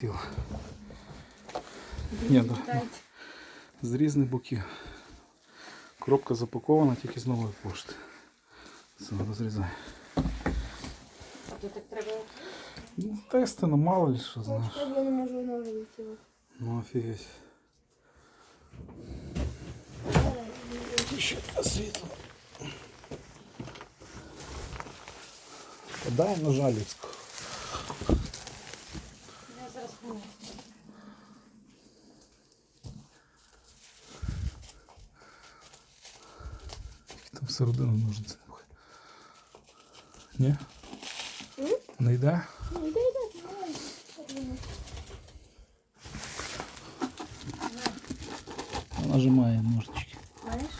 Тіло. Ні, да. З різних боків. Коробка запакована тільки з нової пошти. Все, розрізай. То так треба. Ну, тести, ну мало ли що знаєш. Я не можу воно вилетіло. Ну офігеть. Ще світло. Дай ножа людського. там всередину ножниці. Ні? М? Не йде? Ну, йде, йде, давай. Нажимає ножнички. Знаєш?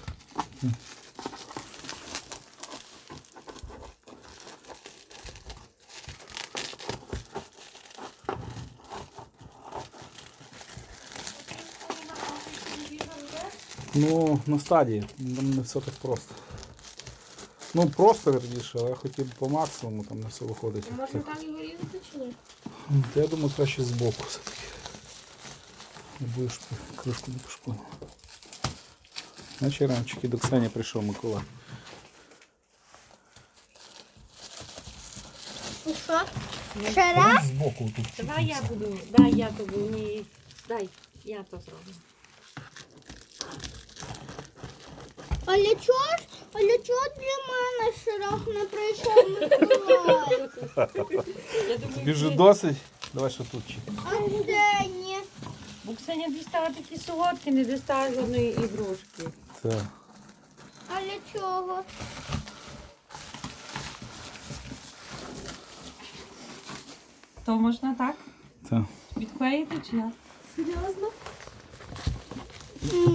Ну, на стадії. Там не все так просто. Ну, просто верніше, але я хотів би по максимуму, там не все виходить. А можна там його різати чи ні? Та я думаю, краще збоку все-таки. Не будеш кришку не пошкодив. Наче рамчики до Ксені прийшов Микола. Ну що? Ще раз? Збоку тут. Давай я буду. Дай я тобі. Ні. Дай, я то зроблю. Але чого ж? Але чого для мене ще раз не прийшов Миколай? Вже досить? Давай ще тут чи. А де ні? Бо Ксеня дістала такі солодкі, не дістала жодної ігрушки. Так. Але чого? То можна так? Так. Відклеїти чи як? Серйозно?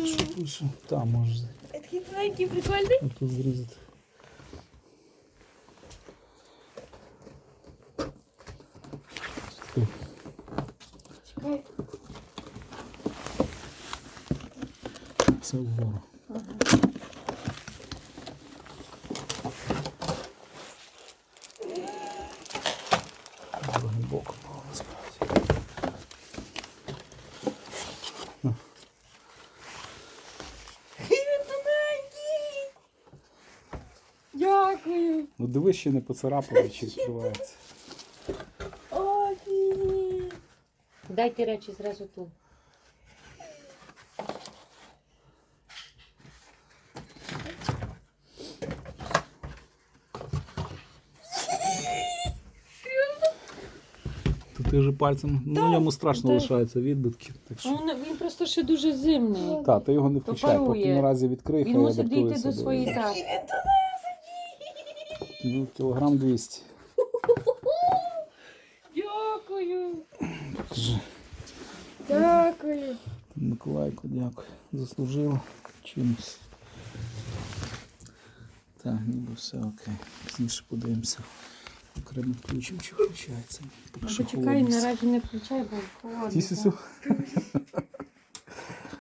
Що пише? Там И такие прикольные. Он тут грызет. Чекай. Це вгору. Ага. Глибоко. Дякую. Ну дивись, ще не поцарапали, чи відкривається. Офігеть. Дайте речі зразу тут. Тут ти вже пальцем, ну йому страшно так. лишаються відбитки. Так що. Ну, не- він просто ще дуже зимний. Та, ти його не включай, поки наразі відкрий, Він хай мусить дійти адаптується до своєї так. Ну, кілограм 200. Дякую. Покажи. Дякую. Миколайку, дякую. Заслужила чимось. Так, ніби все окей. Пізніше подивимося. Окремо включимо, чи включається. Почекай, наразі не включай, бо холодно.